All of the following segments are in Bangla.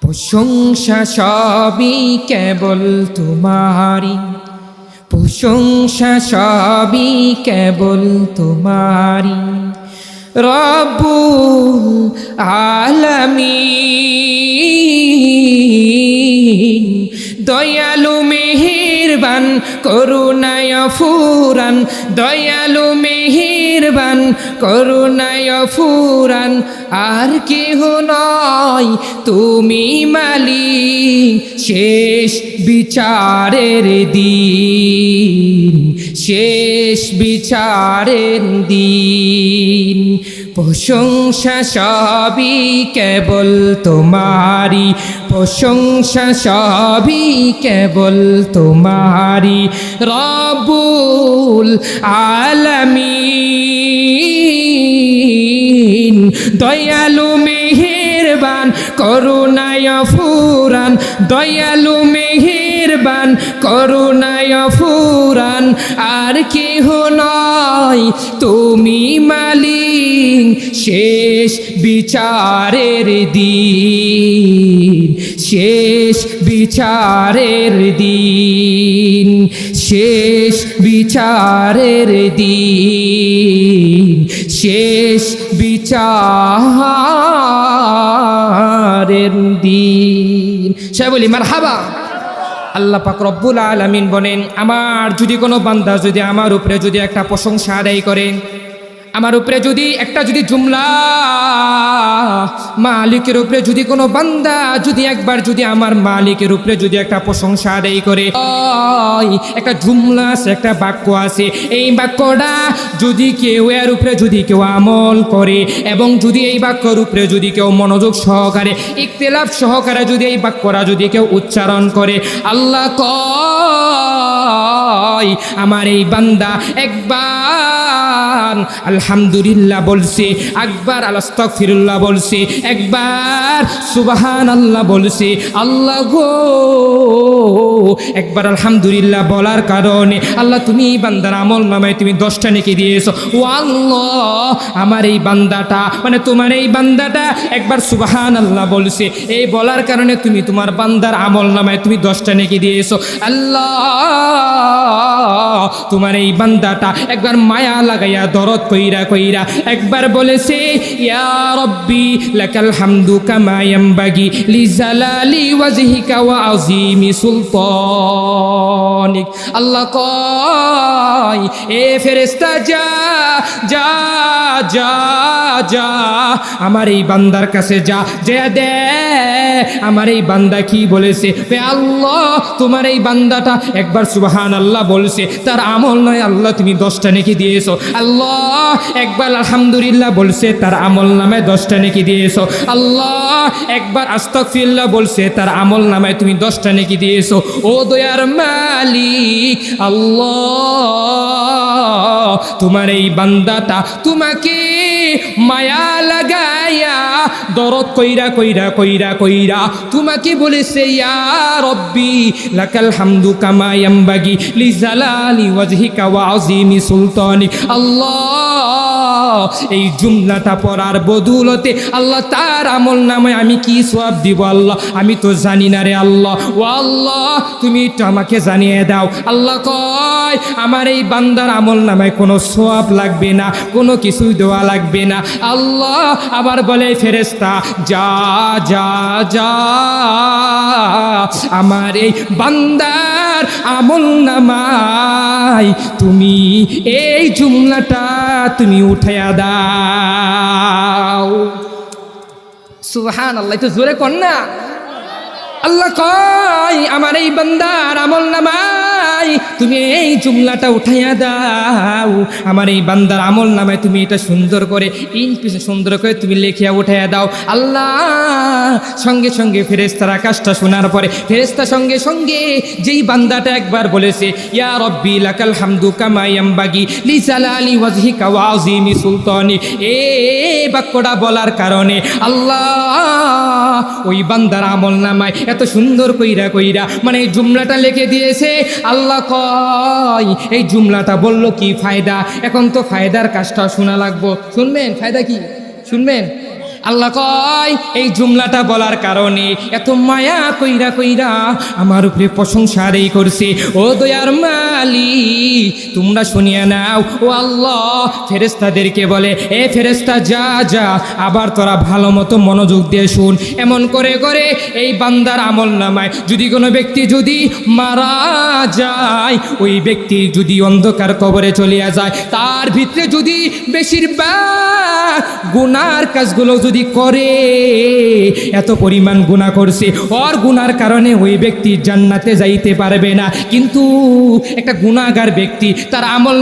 প্রশংসা সবই কেবল তোমারি প্রশংসা সবই কেবল তোমারি রব্বুল আলামিন, দয়ালু মেহেরবান, করুণায় ফুরান দয়ালু মেহেরবান করুণায় ফুরান আর কেহ নয়, তুমি মালি শেষ বিচারের দিন, শেষ বিচারের দিন। প্রশংসা সবই কেবল তোমারি প্রশংসা সবই কেবল তোমারি রবুল আলামিন দয়ালু মেহেরবান করুণায় ফুরান দয়ালু মেহেরবান করুণায় ফুরান আর কেহ নয়। তুমি মালিক, শেষ বিচারের দিন, শেষ বিচারের দিন, শেষ বিচারের দিন, শেষ বিচারের দিন। সে বলি মার হাবা আল্লাহ পাক রব্বুল আলামিন বলেন, আমার যদি কোনো বান্দা যদি আমার উপরে যদি একটা প্রশংসা আদায় করেন আমার উপরে যদি, একটা যদি জুমলা, মালিকের উপরে যদি কোনো বান্দা, যদি একবার যদি আমার মালিকের উপরে যদি একটা প্রশংসা আদায় করে একটা জুমলা আছে, একটা বাক্য আছে, এই বাক্যটা যদি কেউ, এর উপরে যদি কেউ আমল করে, এবং যদি এই বাক্যর উপরে যদি কেউ মনোযোগ সহকারে ইকতেলাফ সহকারে যদি এই বাক্যরা যদি কেউ উচ্চারণ করে, আল্লাহ কয়, আমার এই বান্দা একবার আলহামদুলিল্লাহ বলছে, একবার আলাস্তক ফিরুল্লাহ বলছে, একবার সুবাহান আল্লাহ বলছে, আল্লাহ গো। একবার আলহামদুলিল্লাহ বলার কারণে আল্লাহ তুমি বান্দার আমল নামায় তুমি দশটা নেকি দিয়েছ। ও আল্লাহ আমার এই বান্দাটা মানে তোমার এই বান্দাটা একবার সুবাহান আল্লাহ বলছে। এই বলার কারণে তুমি তোমার বান্দার আমল নামায় তুমি দশটা নেকি দিয়েছ। আল্লাহ, তোমার এই বান্দাটা একবার মায়া লাগাইয়া দরদ কইরা কইরা কইরা একবার বলেছে, ইয়া রব্বি, লাকাল হামদু কামা ইয়ামবাগি ওয়াজহিকা ওয়া আযীমি সুলতানিক। আল্লাহ কয়, এ ফেরেশতা, যা যা যা যা, আমার এই বান্দার কাছে যা, যে, দে। আমার এই বান্দা কি বলেছে? বে আল্লাহ, তোমার এই বান্দাটা একবার সুবহান আল্লাহ বলছে, তার আমল নয়, আল্লাহ তুমি দশটা নেকি দিয়েছ। আল্লাহ একবার আলহামদুলিল্লাহ বলছে, তার আমল নামে দশটা নেকি দিয়েছ। আল্লাহ একবার আস্তকফিল্লাহ বলছে, তার আমল নামে তুমি দশটা নেকি দিয়েছ। ও দয়ার মালি আল্লাহ, তোমার এই বান্দাটা তোমাকে মায়া লাগাইয়া, দরদ কইরা কইরা কইরা কইরা, তোমাকে বলেছে, ইয়া রব্বি, লাকাল হামদু কামা ইয়ামবাগি লিজালালি ওয়াজহিকা ওয়া আযীমি সুলতানি। আল্লাহ, এই জুমলাটা পড়ার বদুলতে আল্লাহ তার আমল নামে আমি কি সওয়াব দিব আল্লাহ? আমি তো জানি না রে আল্লাহ। ও আল্লাহ, তুমি একটু আমাকে জানিয়ে দাও। আল্লাহ কয় আমার এই বান্দার আমল নামায় কোনো সোয়াব লাগবে না, কোনো কিছুই দেওয়া লাগবে না। আল্লাহ আবার বলে ফেরেস্তা যা যা যা, আমার এই বান্দার আমল নামায়, তুমি এই জুমলাটা তুমি উঠাইয়া দাও। সুহান আল্লাহ তো জোরে কর না। আল্লাহ কয়, আমার এই বান্দার আমল নামাই তুমি এই জুমলাটা উঠাইয়া দাও। আমার এই বান্দার আমল নামায় তুমি এটা সুন্দর করে, ইন সুন্দর করে তুমি লেখিয়া উঠাইয়া দাও। আল্লাহ, সঙ্গে সঙ্গে ফেরেস্তার আকাশটা শোনার পরে ফেরেস্তা সঙ্গে সঙ্গে যেই বান্দাটা একবার বলেছে, ইয়া রব্বি লাকাল হামদু কামাইয়াম বাগি লিসালালি ওয়াজহিকা ওয়া আযীমি সুলতানি। এ বাক্যটা বলার কারণে আল্লাহ, ওই বান্দার আমল নামায় এত সুন্দর কইরা কইরা মানে এই জুমলাটা লিখে দিয়েছে, আল্লাহ কয়, এই জুমলাটা বলল কি ফায়দা? এখন তো ফায়দার কাজটা শোনা লাগবো। শুনবেন? ফায়দা কি? শুনবেন? আল্লাহ কয়, এই জুমলাটা বলার কারণে এত মায়া কইরা কইরা আমার উপরে প্রশংসা আদায় করছে। ও দয়ার মালি তোমরা শুনিয়া নাও, ও আল্লাহ ফেরেস্তাদেরকে বলে, এ ফেরেস্তা যা যা, আবার তোরা ভালো মতো মনোযোগ দিয়ে শুন। এমন করে করে এই বান্দার আমল নামায়। যদি কোনো ব্যক্তি যদি মারা যায়, ওই ব্যক্তি যদি অন্ধকার কবরে চলিয়া যায়, তার ভিতরে যদি বেশিরভাগ গুনার কাজগুলো যদি করে, এত পরিমাণ গুণা করছে, ওর গুনার কারণে ওই ব্যক্তি জান্নাতে যাইতে পারবে না। কিন্তু একটা গুণাগার ব্যক্তি, তার আমল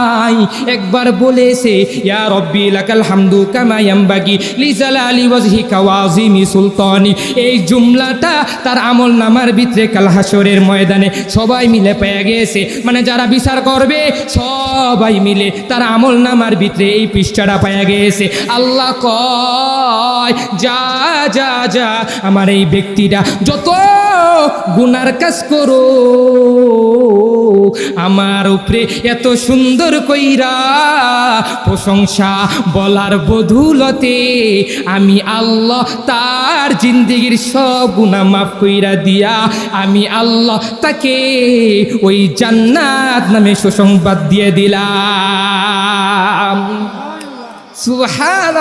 নামাই একবার বলেছে ইয়া রব্বি লাকাল হামদু কামা ইয়ামবাগি লিজালালি ওয়াজহিকা ওয়াজিমি সুলতানি। এই জুমলাটা তার আমল নামার ভিতরে কাল হাসরের ময়দানে সবাই মিলে পেয়ে গেছে। মানে যারা বিচার করবে, সবাই মিলে তার আমল নামার ভিতরে এই পৃষ্ঠাটা পেয়ে গেছে। আল্লাহ কয়, যা যা যা, আমার এই ব্যক্তিটা যত গুনার কাজ করো আমার উপরে এত সুন্দর কইরা প্রশংসা বলার বধুলতে আমি আল্লাহ তার জিন্দিগির সব গুণা মাফ কইরা দিয়া আমি আল্লাহ তাকে ওই জান্নাত নামে সুসংবাদ দিয়ে দিলাম। সুহান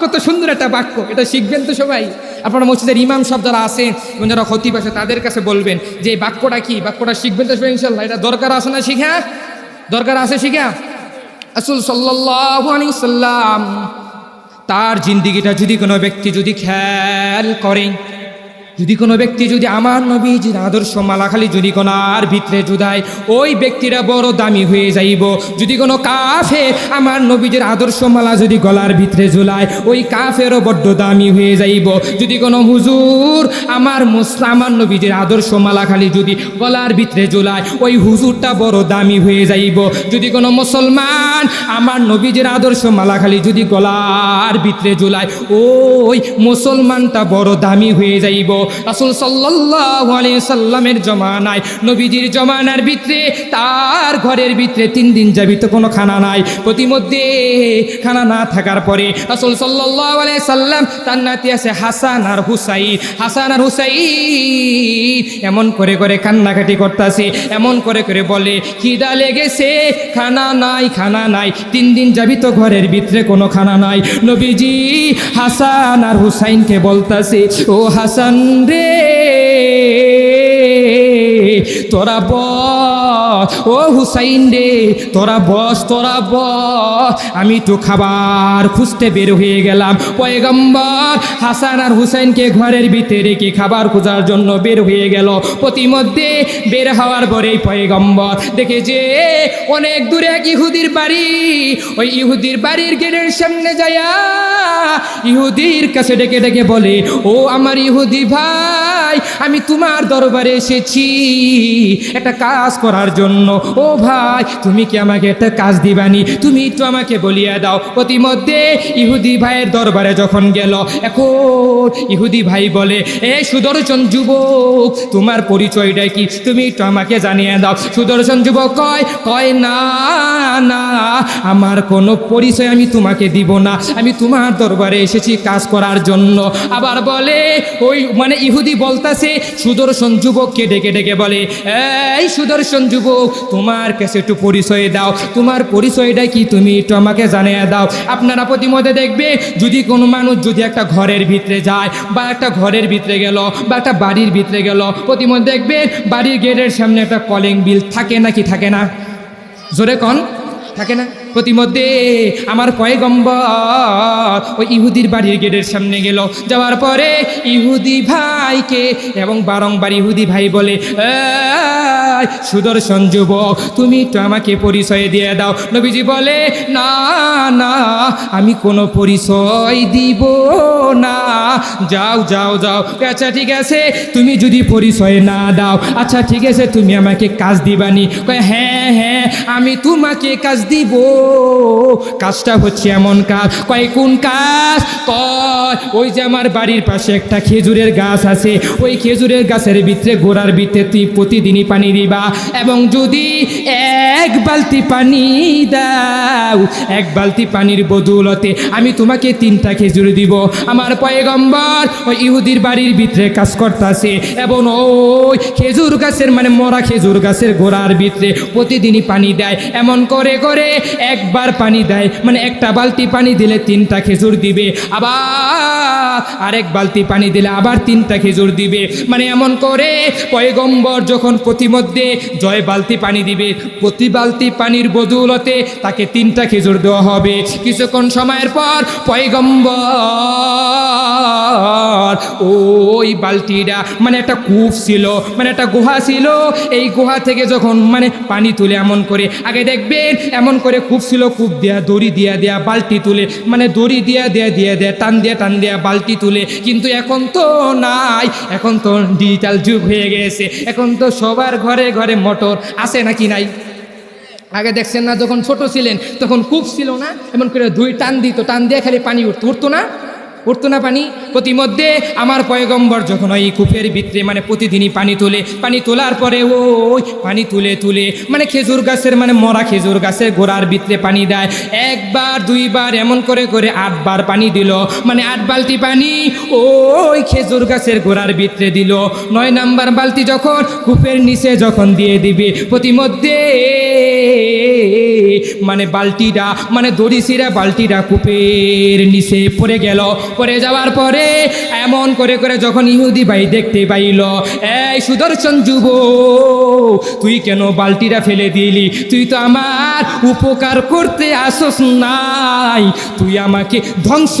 কত সুন্দর একটা বাক্য, এটা শিখবেন তো সবাই। আপনারা মসজিদের ইমাম সব যারা আছেন, এবং যারা খতিব আছে, তাদের কাছে বলবেন যে এই বাক্যটা কি? বাক্যটা শিখবেন তো সবাই ইনশাল্লাহ এটা দরকার আছে না শিখা? দরকার আছে শিখা? আসুল সাল্লাহ সাল্লাম তার জিন্দিগিটা যদি কোনো ব্যক্তি যদি খেয়াল করেন যদি কোনো ব্যক্তি যদি আমার নবীজির আদর্শ মালাখালি যদি কোনো আর ভিতরে জুদায়, ওই ব্যক্তিরা বড় দামি হয়ে যাইব। যদি কোনো কাফে আমার নবীজির আদর্শ মালা যদি গলার ভিতরে ঝুলায়, ওই কাফেরও বড্ড দামি হয়ে যাইব। যদি কোনো হুজুর আমার মুসলাম আমার নবীজির আদর্শ মালা খালি যদি গলার ভিতরে ঝুলায়, ওই হুজুরটা বড় দামি হয়ে যাইব। যদি কোনো মুসলমান আমার নবীজির আদর্শ মালা খালি যদি গলার ভিতরে ঝুলায়, ওই মুসলমানটা বড় দামি হয়ে যাইব। রাসূল সাল্লাল্লাহু আলাইহি সাল্লামের জমানায়, নবীজির জমানার ভিতরে, তার ঘরের ভিতরে তিন দিন যাবি তো কোনো খানা নাই। প্রতিমধ্যে খানা না থাকার পরে রাসূল সাল্লাল্লাহু আলাইহি সাল্লাম, তার নাতি আছে হাসান আর হুসাইন। হাসান আর হুসাইন এমন করে করে কান্নাকাটি করতেছে, এমন করে করে বলে, খিদা লেগেছে, খানা নাই খানা নাই, তিন দিন যাবি তো ঘরের ভিতরে কোনো খানা নাই। নবীজি হাসান আর হুসাইনকে বলতাছে, ও হাসান রে তোরা বস। ও হুসাইন রে, তোরা বস তোরা বস। আমি তো খাবার খুঁজতে বের হয়ে গেলাম। পয়গম্বর হাসান আর হুসাইনকে ঘরের ভিতরে রেখে খাবার খোঁজার জন্য বের হয়ে গেল। প্রতিমধ্যে বের হওয়ার পরেই পয়গম্বর দেখে যে অনেক দূরে এক ইহুদির বাড়ি। ওই ইহুদির বাড়ির গেটের সামনে যায়া ইহুদির কাছে ডেকে ডেকে বলে, ও আমার ইহুদি ভাই, আমি তোমার দরবারে এসেছি। একটা কাজ করার জন্য। ও ভাই, তুমি কি আমাকে একটা কাজ দিবানি? তুমি একটু আমাকে বলিয়া দাও। প্রতিমধ্যে ইহুদি ভাইয়ের দরবারে যখন গেল, এখন ইহুদি ভাই বলে, এ সুদর্শন যুবক, তোমার পরিচয়টা কি? তুমি একটু আমাকে জানিয়ে দাও। সুদর্শন যুবক কয় কয়, না না, আমার কোনো পরিচয় আমি তোমাকে দিব না। আমি তোমার দরবারে এসেছি কাজ করার জন্য। আবার বলে, ওই মানে ইহুদি বলতাছে, সুদর্শন যুবককে ডেকে ডেকে বলে এই সুদর্শন যুবক, তোমার কাছে একটু পরিচয় দাও। তোমার পরিচয়টা কি তুমি একটু আমাকে জানিয়ে দাও। আপনারা প্রতিমধ্যে দেখবে, যদি কোনো মানুষ যদি একটা ঘরের ভিতরে যায় বা একটা ঘরের ভিতরে গেল বা একটা বাড়ির ভিতরে গেল, প্রতিমধ্যে দেখবে বাড়ির গেটের সামনে একটা কলিং বিল থাকে নাকি থাকে না? জোরে কন, থাকে না? প্রতিমধ্যে আমার পয়গম্বর ওই ইহুদির বাড়ির গেটের সামনে গেল। যাওয়ার পরে ইহুদি ভাইকে এবং বারংবার ইহুদি ভাই বলে "এই, সুদর্শন যুবক তুমি তো আমাকে পরিচয় দিয়ে দাও। নবীজি বলে না না আমি কোনো পরিচয় দিব না। যাও যাও যাও। আচ্ছা ঠিক আছে তুমি যদি পরিচয় না দাও আচ্ছা ঠিক আছে তুমি আমাকে কাজ দিবানি। হ্যাঁ হ্যাঁ আমি তোমাকে কাজ দিব কাজটা হচ্ছে এমন কাজ। কয় কোন কাজ? কয়, ওই যে আমার বাড়ির পাশে একটা খেজুরের গাছ আছে। ওই খেজুরের গাছের ভিতরে গোড়ার ভিতরে তুই প্রতিদিনই পানি দিবা। এবং যদি এক বালতি পানি দাও, এক বালতি পানির বদৌলতে আমি তোমাকে তিনটা খেজুর দিব। আমার পয়গম্বর ওই ইহুদির বাড়ির ভিতরে কাজ করতেছে। এবং ওই খেজুর গাছের মানে মরা খেজুর গাছের গোড়ার ভিতরে প্রতিদিনই পানি দেয়। এমন করে করে একবার পানি দেয় মানে একটা বালতি পানি দিলে তিনটা খেজুর দিবে। আবার আরেক বালতি পানি দিলে আবার তিনটা খেজুর দিবে। মানে এমন করে পয়গম্বর যখন প্রতিমধ্যে জয় বালতি পানি দিবে, প্রতি বালতি পানির বদৌলতে তাকে তিনটা খেজুর দেওয়া হবে। কিছুক্ষণ সময়ের পর পয়গম্বর ওই বালতিটা মানে একটা কূপ ছিল মানে একটা গুহা ছিল। এই গুহা থেকে যখন মানে পানি তুলে এমন করে, আগে দেখবেন, এমন করে কূপ ছিল কূপ দেয়া, দড়ি দিয়া দেয়া, বালতি তুলে। মানে দড়ি দিয়া দেয়া দিয়া দেয়া, টান দিয়া টান দেয়া বালতি তুলে। কিন্তু এখন তো নাই, এখন তো ডিজিটাল যুগ হয়ে গেছে। এখন তো সবার ঘরে ঘরে মোটর আছে নাকি নাই? আগে দেখছেন না, যখন ছোট ছিলেন, তখন কূপ ছিল না, এমন করে দুই টান দিত, টান দিয়ে খালি পানি উঠতো উঠতো না? উঠতো না পানি। প্রতিমধ্যে আমার পয়গম্বর যখন ওই কূপের ভিতরে মানে প্রতিদিনই পানি তোলে, পানি তোলার পরে ওই পানি তুলে তুলে মানে খেজুর গাছের মানে মরা খেজুর গাছের গোড়ার ভিতরে পানি দেয়। একবার, দুইবার, এমন করে করে আটবার পানি দিল। মানে আট বালতি পানি ওই খেজুর গাছের গোড়ার ভিতরে দিল। নয় নাম্বার বালতি যখন কূপের নিচে যখন দিয়ে দিবে, প্রতিমধ্যে মানে বালতিটা মানে দড়ি সিরা বালতিটা কূপের নিচে পড়ে গেল। পড়ে যাওয়ার পরে এমন করে করে যখন ইহুদি ভাই দেখতে পাইল, এই সুদর্শন যুব, তুই কেন বালতিটা ফেলে দিলি? তুই তো আমার উপকার করতে আসস নাই। তুই আমাকে ধ্বংস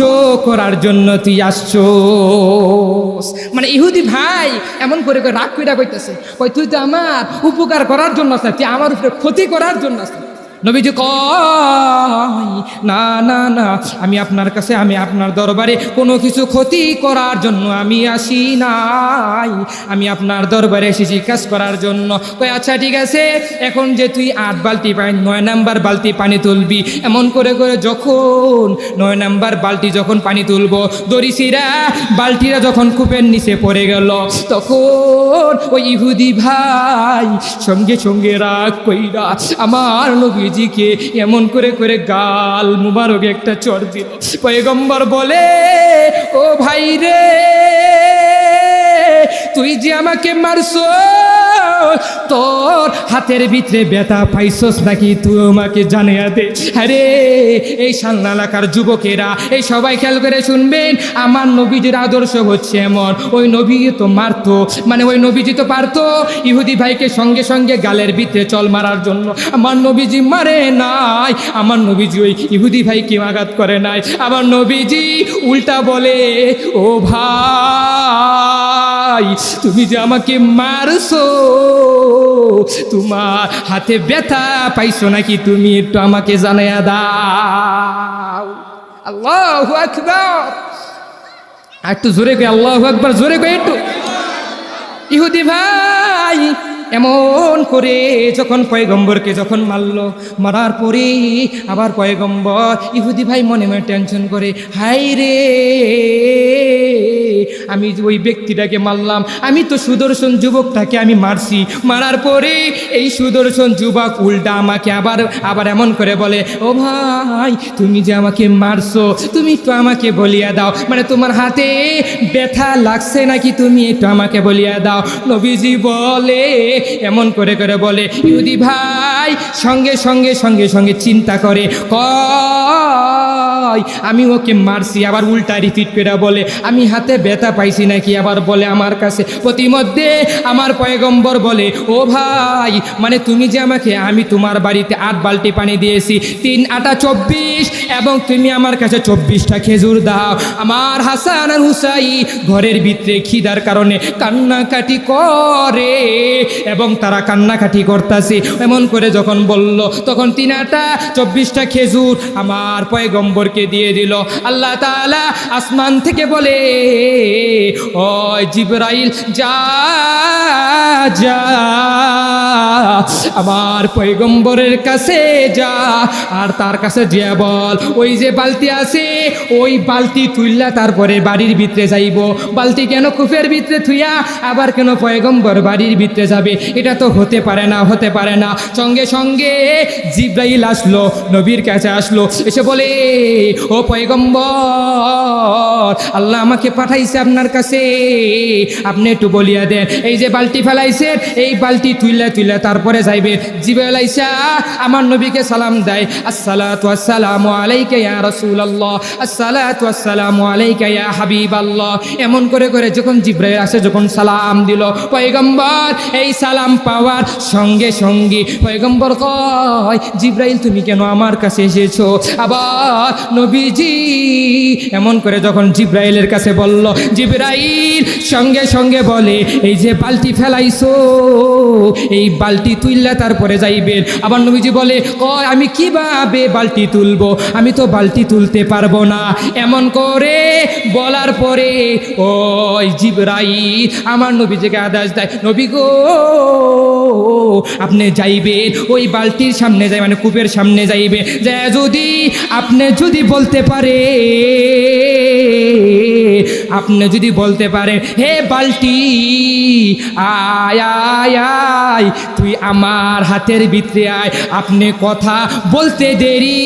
করার জন্য তুই আসছস। মানে ইহুদি ভাই এমন করে করে রাগ কইরা কইতেছে, কই, তুই তো আমার উপকার করার জন্য আসছ তুই আমার উপরে ক্ষতি করার জন্য আসছ নবীজি কয়, না না না, আমি আপনার কাছে, আমি আপনার দরবারে কোনো কিছু ক্ষতি করার জন্য আমি আসি নাই। আমি আপনার দরবারে এসেছি কাজ করার জন্য। কই আচ্ছা ঠিক আছে, এখন যে তুই আট বালতি পানি, নয় নাম্বার বালতি পানি তুলবি, এমন করে করে যখন নয় নাম্বার বালতি যখন পানি তুলবো দরিসিরা বালতিরা যখন কূপের নিচে পড়ে গেল, তখন ওই ইহুদি ভাই সঙ্গে সঙ্গে রাগ কইরা আমার নবীজিকে এমন করে করে গাল মুবারক একটা চর দিল। পয়গম্বর বলে ও ভাই রে তুই যে আমাকে মারছো তোর হাতের ভিতরে ব্যথা পাইছস নাকি তুই আমাকে জানিয়ে দে। আরে, এই সান্না এলাকার যুবকেরা, এই সবাই খেয়াল করে শুনবেন, আমার নবীজির আদর্শ হচ্ছে এমন। ওই নবী তো মারতো মানে ওই নবীজি তো পারতো ইহুদি ভাইকে সঙ্গে সঙ্গে গালের ভিতরে চল মারার জন্য। আমার নবীজি মারে নাই, আমার নবীজি ওই ইহুদি ভাইকে আঘাত করে নাই। আমার নবীজি উল্টা বলে, ও ভাই তুমি যে আমাকে মারছো, তোমার হাতে ব্যথা পাইছো নাকি তুমি একটু আমাকে জানাইয়া দাও। আল্লাহ আকবার। একটু জোরে কই, আল্লাহ আকবার, জোরে কই একটু। ইহুদি ভাই এমন করে যখন পয়গম্বরকে যখন মারলো, মারার পরে আবার পয়গম্বর ইহুদি ভাই মনে মনে টেনশন করে হাই রে, আমি ওই ব্যক্তিটাকে মারলাম, আমি তো সুদর্শন যুবকটাকে আমি মারছি। মারার পরে এই সুদর্শন যুবক উল্টা আমাকে আবার আবার এমন করে বলে, ও ভাই, তুমি যে আমাকে মারছো, তুমি একটু আমাকে বলিয়া দাও। মানে তোমার হাতে ব্যথা লাগছে নাকি তুমি একটু আমাকে বলিয়া দাও? নবীজি বলে এমন করে করে বলে, ইহুদি ভাই, সঙ্গে সঙ্গে সঙ্গে সঙ্গে চিন্তা করে, কয়, আমি ওকে মারছি। আবার উল্টা রিপিট করে বলে, আমি হাতে ব্যথা পাইছি নাকি? আবার বলে, আমার কাছে। প্রতিমধ্যে আমার পয়গম্বর বলে, ও ভাই মানে তুমি যে আমাকে, আমি তোমার বাড়িতে আট বালতি পানি দিয়েছি, তিন আটা চব্বিশ এবং তুমি আমার কাছে চব্বিশটা খেজুর দাও। আমার হাসান আর হুসাই ঘরের ভিতরে খিদার কারণে কান্নাকাটি করে এবং তারা কান্নাকাটি করতেছে। এমন করে যখন বলল, তখন তিন আটা চব্বিশটা খেজুর আমার পয়গম্বরকে দিয়ে দিল। আল্লাহ তাআলা আসমান থেকে বলে, ও জিবরাইল, যা যা, আমার পৈগম্বরের কাছে যা, আর তার কাছে যে বল ওই যে বালতি আছে, ওই বালতি তুইলা তারপরে বাড়ির ভিতরে যাইব। বালতি কেন কুফের ভিতরে থুইয়া, আবার কেন পয়গম্বর বাড়ির ভিতরে যাবে? এটা তো হতে পারে না, হতে পারে না। সঙ্গে সঙ্গে জিব্রাইল আসলো, নবীর কাছে আসলো, এসে বলে, ও পয়গম্বর, আল্লাহ আমাকে পাঠাইছে আপনার কাছে। আপনি একটু বলিয়া দেন, এই যে বালতি ফেলাইছেন এই বালতি তুইলা তুইলা তারপরে যাইবে। জিব্রাইল আইসা, আমার নবীকে সালাম দেয়। আসসালামু আলাইকা ইয়া রাসূলুল্লাহ, আসসালাতু আসসালামু আলাইকা ইয়া হাবিবাল্লাহ। এমন করে করে যখন জিব্রাইল আসে, যখন সালাম দিল, পয়গম্বর, এই সালাম পাওয়ার সঙ্গে সঙ্গে পয়গম্বর কয়, জিব্রাইল, তুমি কেন আমার কাছে এসেছ? আবার নবীজি এমন করে যখন জিব্রাইলের কাছে বলল, জিব্রাইল, সঙ্গে সঙ্গে বলে, এই যে বালতি ফেলাইছো, এই বালতি তুললে তারপরে যাইবেন আবার নবীজি বলে, কয়, আমি কীভাবে বালতি তুলবো? আমি তো বালতি তুলতে পারব না। এমন করে বলার পরে ওই জিব্রাইল, আমার নবীজিকে আদেশ দেয়, নবী গো, আপনি যাইবেন, ওই বালতির সামনে যাই মানে কূপের সামনে যাইবে যে যদি আপনি যদি বলতে পারে, আপনি যদি বলতে পারেন হে বালতি, আয় আয় আয়, তুই আমার হাতের ভিতরে আয়, আপনি কথা বলতে দেরি।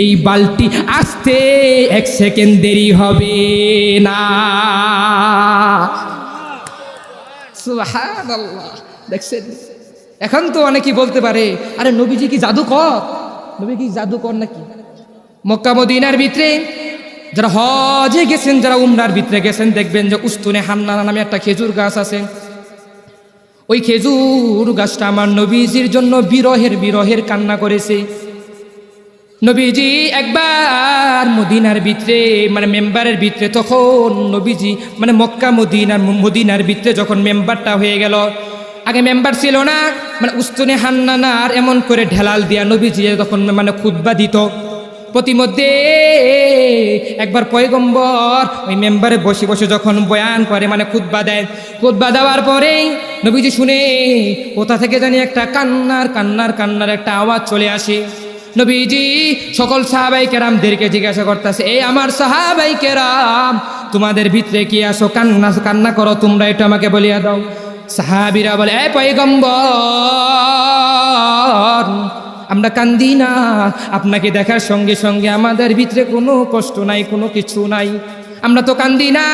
এই বালতি আসতে এক সেকেন্ড দেরি হবে না। দেখছেন? এখন তো অনেকেই বলতে পারে, আরে নবীজি কি জাদুকর? নবী কি জাদুকর নাকি? মক্কা, মদিনার ভিতরে যারা হজে গেছেন, যারা উমরার ভিতরে গেছেন, দেখবেন যে উস্তুনে হান্নানা নামে একটা খেজুর গাছ আছে। ওই খেজুর গাছটা আমার নবীজির জন্য বিরহের বিরহের কান্না করেছে। নবীজি একবার মদিনার ভিতরে মানে মেম্বারের ভিতরে তখন নবীজি মানে মক্কা মদিনার মদিনার ভিতরে যখন মেম্বারটা হয়ে গেল, আগে মেম্বার ছিল না মানে উস্তুনে হান্নানার এমন করে ঢেলাল দিয়া নবীজি তখন মানে খুদ্া দিত। প্রতিমধ্যে একবার পয়গম্বর ওই মেম্বারে বসে বসে যখন বয়ান করে মানে খুদ্া দেয়। খুদ্া দেওয়ার পরেই নবীজি শুনে, কোথা থেকে জানি একটা কান্নার কান্নার কান্নার একটা আওয়াজ চলে আসে। নবীজি, সকল সাহাবাই কেরামদেরকে জিজ্ঞাসা করতেছে এই আমার সাহাবাই কেরাম, তোমাদের ভিতরে কি আসো কান্না কান্না করো, তোমরা এটা আমাকে বলিয়া দাও। সাহাবিরা বলে, এ পয়গম্বর, আমরা কান্দি না। আপনাকে দেখার সঙ্গে সঙ্গে আমাদের ভিতরে কোনো কষ্ট নাই, কোনো কিছু নাই। আমরা তো কান্দি না।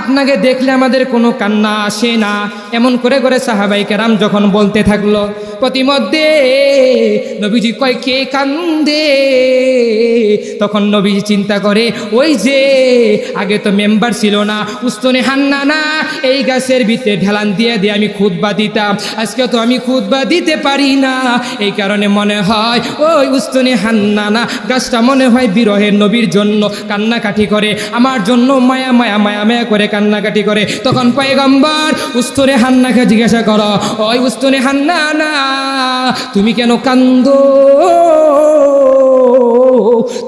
আপনাকে দেখলে আমাদের কোনো কান্না আসে না। এমন করে করে সাহাবাই কেরাম যখন বলতে থাকল, প্রতিমধ্যে নবীজি কয় কে কান্দে? তখন নবীজি চিন্তা করে, ওই যে আগে তো মেম্বার ছিল না, উস্তনে হান্না না, এই গাছের ভিতরে ঢেলান দিয়ে দিয়ে আমি খুদবা দিতাম। আজকে তো আমি খুদবা দিতে পারি না। এই কারণে মনে হয়, ওই উস্তনে হান্না না। গাছটা মনে হয় বিরহের নবীর জন্য কান্নাকাটি করে। আমার জন্য মায়া মায়া মায়া মায়া করে কান্নাকাটি করে। তখন পায়গম্বর উস্তরে হান্নাকে জিজ্ঞাসা করো ওই উস্তরে হান্না না তুমি কেন কান্দ?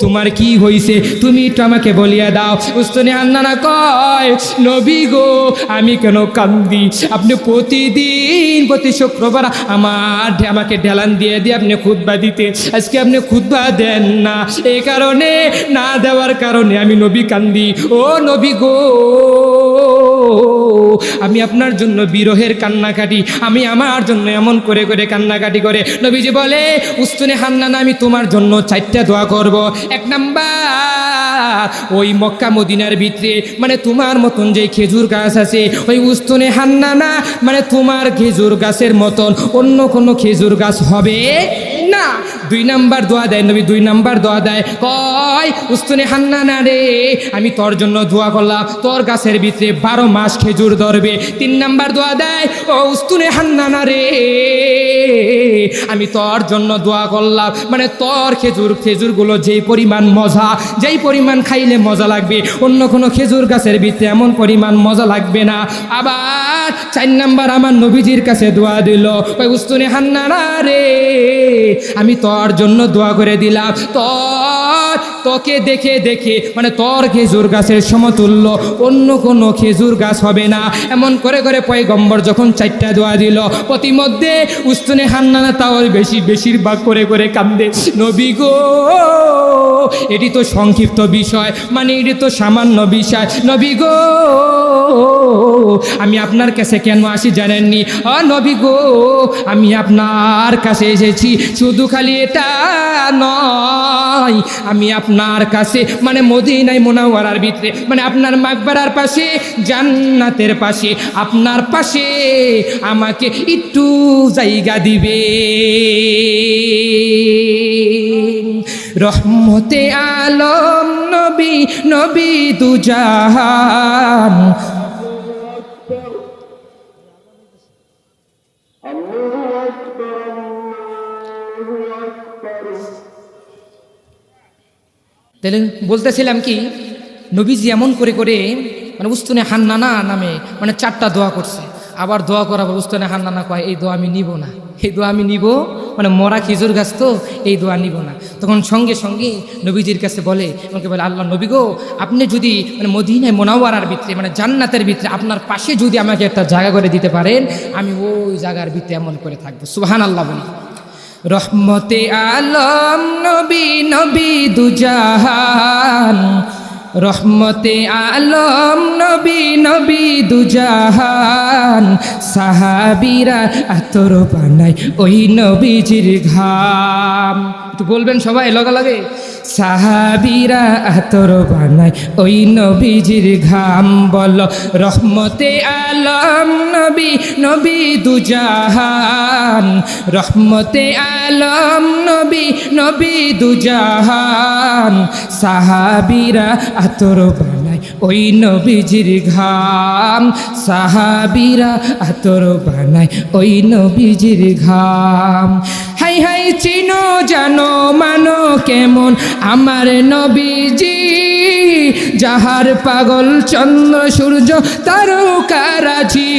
তোমার কি হইছে? তুমি একটু আমাকে বলিয়া দাও। উস্তনে আন্নানা কয়, নবী গো, আমি কেন কান্দি? আপনি প্রতিদিন, প্রতি শুক্রবার আমার আমাকে ঢেলান দিয়ে দিয়ে আপনি খুদবা দিতে। আজকে আপনি খুদবা দেন না। এই কারণে, না দেওয়ার কারণে আমি নবী কান্দি। ও নবী গো আমি আপনার জন্য বিরহের কান্নাকাটি, আমি আমার জন্য এমন করে করে কান্নাকাটি করে। নবীজি বলে, উস্তুনে হান্নানা, আমি তোমার জন্য চারটা দোয়া করব। এক নাম্বার, ওই মক্কা মদিনার ভিতরে মানে তোমার মতন যে খেজুর গাছ আছে, ওই উস্তুনে হান্নানা মানে তোমার খেজুর গাছের মতন অন্য কোনো খেজুর গাছ হবে না। দুই নাম্বার দোয়া দেয়, নবী দুই নাম্বার দোয়া দেয়। কয়, উস্তুনে হান্না না রে, আমি তোর জন্য দোয়া করলাম। তোর গাছের ভিতরে বারো মাস খেজুর ধরবে। তিন নাম্বার দোয়া দেয়, ও উস্তুনে হান্না না রে, আমি তোর জন্য দোয়া করলাম। মানে তোর খেজুর, খেজুরগুলো যেই পরিমাণ মজা, যেই পরিমাণ খাইলে মজা লাগবে, অন্য কোনো খেজুর গাছের ভিতরে এমন পরিমাণ মজা লাগবে না। আবার চার নাম্বার আমার নবীজির কাছে দোয়া দিল ওই উস্তুনে হান্না না রে আমি তোর জন্য দোয়া করে দিলাম। তোর তোকে দেখে দেখে মানে তোর খেজুর গাছের সমতুল্য, অন্য কোনো খেজুর গাছ হবে না। এমন করে করে পয়গম্বর যখন চারটা দোয়া দিল, প্রতিমধ্যে উস্তুনে হান্নানা তাও বেশি, বেশিরভাগ করে করে কান্দে, নবী গো, এটি তো সংক্ষিপ্ত বিষয় মানে এটি তো সামান্য বিষয়। নবী গো, আমি আপনার কাছে কেন আসি জানেননি? অ নবী গো, আমি আপনার কাছে এসেছি, শুধু খালি এটা নয়, আমি আপনার কাছে মানে মদিনাই মোনাওয়ারার ভিতরে মানে আপনার মাকবারার পাশে, জান্নাতের পাশে, আপনার পাশে আমাকে একটু জায়গা দিবে। রহমতে আলম নবী নবী দুজাহান তাহলে বলতেছিলাম কি, নবীজি এমন করে করে মানে উস্তুনে হান্নানা নামে মানে চারটা দোয়া করছে। আবার দোয়া করাবো উস্তুনে হান্নানা কয়, এই দোয়া আমি নিব না, এই দোয়া আমি নিব। মানে মরা খেজুর গাছ তো, এই দোয়া নিব না। তখন সঙ্গে সঙ্গে নবীজির কাছে বলে, আমাকে বলে, আল্লাহ নবী গো, আপনি যদি মানে মদিনায় মোনাওয়ারার ভিতরে মানে জান্নাতের ভিতরে আপনার পাশে যদি আমাকে একটা জায়গা করে দিতে পারেন, আমি ওই জায়গার ভিতরে এমন করে থাকব। সুহান আল্লাহ বলি। রহমতে আলম নবী নবী দুজাহান। রহমতে আলম, নবী নবী দুজাহান। সাহাবিরা আতর বানাই ওই নবীজির ঘাম। একটু বলবেন সবাই লগে লগে? সাহাবিরা আতর বানাই ওই নবীজির ঘাম। বল, রহমতে আলম, নবী নবী দুজাহান। রহমতে আলম, নবী নবী দুজাহান। সাহাবিরা আতর বানাই ওই নবীজির ঘাম, সাহাবিরা আতর বানাই ওই নবীজির ঘাম। হাই হাই, চিনো জানো, মানো কেমন আমার নবীজি? যাহার পাগল চন্দ্র, সূর্য তারকারাজি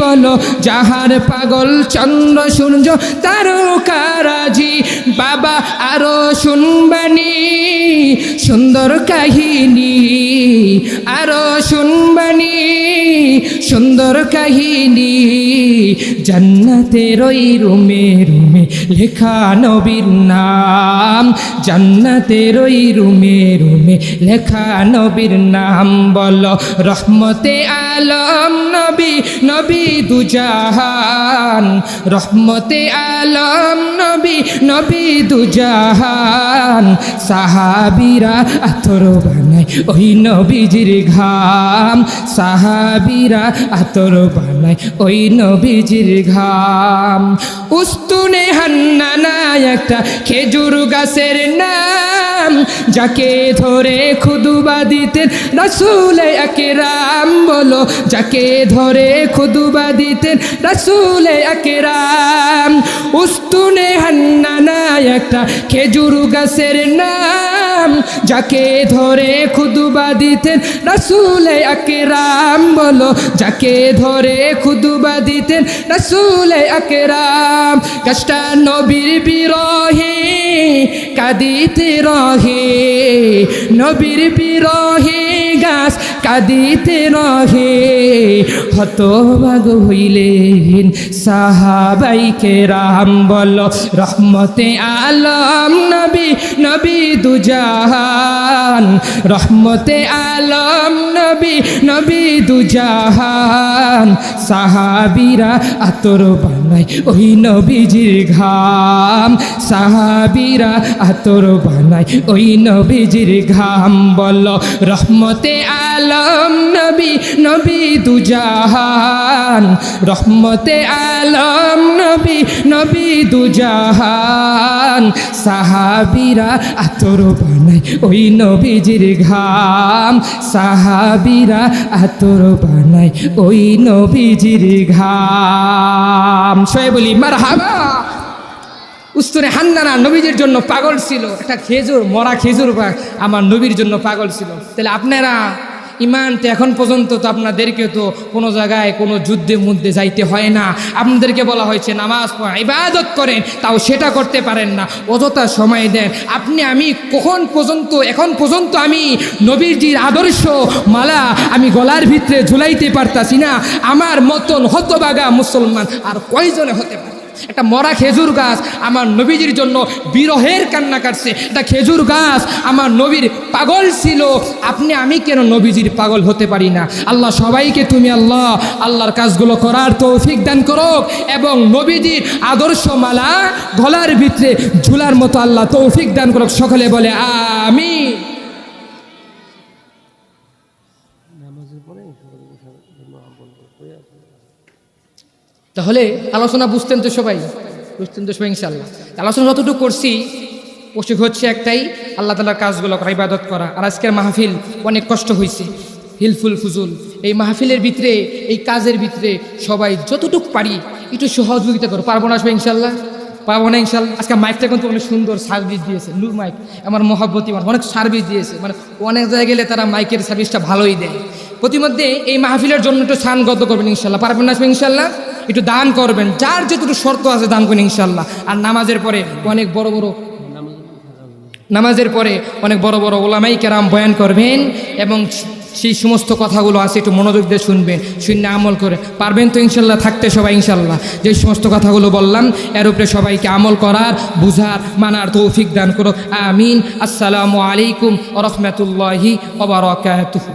বলো যাহার পাগল চন্দ্র, সূর্য তারকারাজি বাবা আরও শুনবানি। সুন্দর কাহিনী, আরও শুনবানি। সুন্দর কাহিনী, জান্নাতের ওই রুমে রুমে লেখা নবীর নাম। জান্নাতের ওই রুমে রুমে লেখা নবীর নাম। বল, রহমতে আলম নবী নবী দুজাহান। রহমতে আলম নবী নবী দুজাহান। সাহাবিরা আতর বানাই ওই নবীজির ঘাম। সাহাবিরা আতর বানাই ওই নবীজির ঘাম। উস্তুনে হান্নানা একটা খেজুর গাছের নাম। যাকে ধরে খুদুবা দিতেন রসুল একেরাম। বলো, যাকে ধরে খুদুবা দিতেন রসুল একেরাম। উস্তুনে হান্নানা একটা খেজুর গাছের নাম। যাকে ধরে খুদুবা দিতেন রসুল একেরাম বলো, যাকে ধরে খুদুবা দিতেন রসুল একেরাম গাছটা নবীর বিরহে, কাঁদিতে রহে, নবীর বিরহে গাছ কাঁদিতে রহে হতভাগ হইলেন সাহাবাইকে রাম বল, রহমতে আলম নবী নবী দুজাহান, রহমতে আলম নবী নবী দুজাহান, সাহাবিরা আতর বানাই ওই নবীজির ঘাম, সাহাবিরা আতর বানাই ওই নবীজির ঘাম বল, রহমতে আলম নবী নবী দুজাহান রহমতে আলম নবী নবী দুজাহান সাহাবিরা আতর বানাই ওই নবীজির ঘাম। সাহাবিরা আতর বানাই ওই নবীজির ঘাম। সবাই বলি মার হাবা উস্তরে হান্নানা নবীজির জন্য পাগল ছিল। একটা খেজুর, মরা খেজুর আমার নবীর জন্য পাগল ছিল। তাহলে আপনারা ইমানটা এখন পর্যন্ত তো আপনাদেরকে তো কোনো জায়গায় কোনো যুদ্ধের মধ্যে যাইতে হয় না। আপনাদেরকে বলা হয়েছে, নামাজ ইবাদত করেন, তাও সেটা করতে পারেন না। অযথা সময় দেন। আপনি, আমি কখন পর্যন্ত, এখন পর্যন্ত আমি নবীজির আদর্শ মালা আমি গলার ভিতরে ঝুলাইতে পারতাছি না। আমার মতন হতবাগা মুসলমান আর কয়জনে হতে পারে? একটা মরা খেজুর গাছ আমার নবীজির জন্য বিরহের কান্না কাটছে। একটা খেজুর গাছ আমার নবীর পাগল ছিল, আপনি, আমি কেন নবীজির পাগল হতে পারি না? আল্লাহ সবাইকে তুমি আল্লাহ, আল্লাহর কাজগুলো করার তৌফিক দান করো এবং নবীজির আদর্শ মালা গলার ভিতরে ঝুলার মতো আল্লাহ তৌফিক দান করো সকলে বলে আমি তাহলে আলোচনা বুঝতেন তো সবাই, বুঝতেন তো সবাই ইনশাল্লাহ আলোচনা যতটুকু করছি অসুখ হচ্ছে একটাই, আল্লাহ তালার কাজগুলো করা, ইবাদত করা। আর আজকের মাহফিল অনেক কষ্ট হয়েছে হিলফুল ফুজুল, এই মাহফিলের ভিতরে, এই কাজের ভিতরে সবাই যতটুক পারি একটু সহযোগিতা করো। পারব না সবাই ইনশাল্লাহ পারব না ইনশাল্লাহ আজকে মাইকটা কিন্তু অনেক সুন্দর সার্ভিস দিয়েছে। নূর মাইক, আমার মহাব্বতী আমার অনেক সার্ভিস দিয়েছে। মানে অনেক জায়গায় গেলে তারা মাইকের সার্ভিসটা ভালোই দেয়। প্রতিমধ্যে এই মাহফিলের জন্য একটু স্থান গত করবেন ইনশাল্লাহ পারবেন না ইনশাল্লাহ একটু দান করবেন। যার যেটুকু শর্ত আছে দান করেন ইনশাল্লাহ আর নামাজের পরে অনেক বড় বড় নামাজের পরে অনেক বড় বড় ওলামাই কেরাম বয়ান করবেন এবং সেই সমস্ত কথাগুলো আছে একটু মনোযোগ দিয়ে শুনবেন শূন্য আমল করে পারবেন তো ইনশাল্লাহ থাকতে সবাই ইনশাল্লাহ যে সমস্ত কথাগুলো বললাম, এর উপরে সবাইকে আমল করার, বুঝার, মানার তৌফিক দান করো আমিন। আসসালামু আলাইকুম রহমতুল্লাহি ওবরাকাতুহু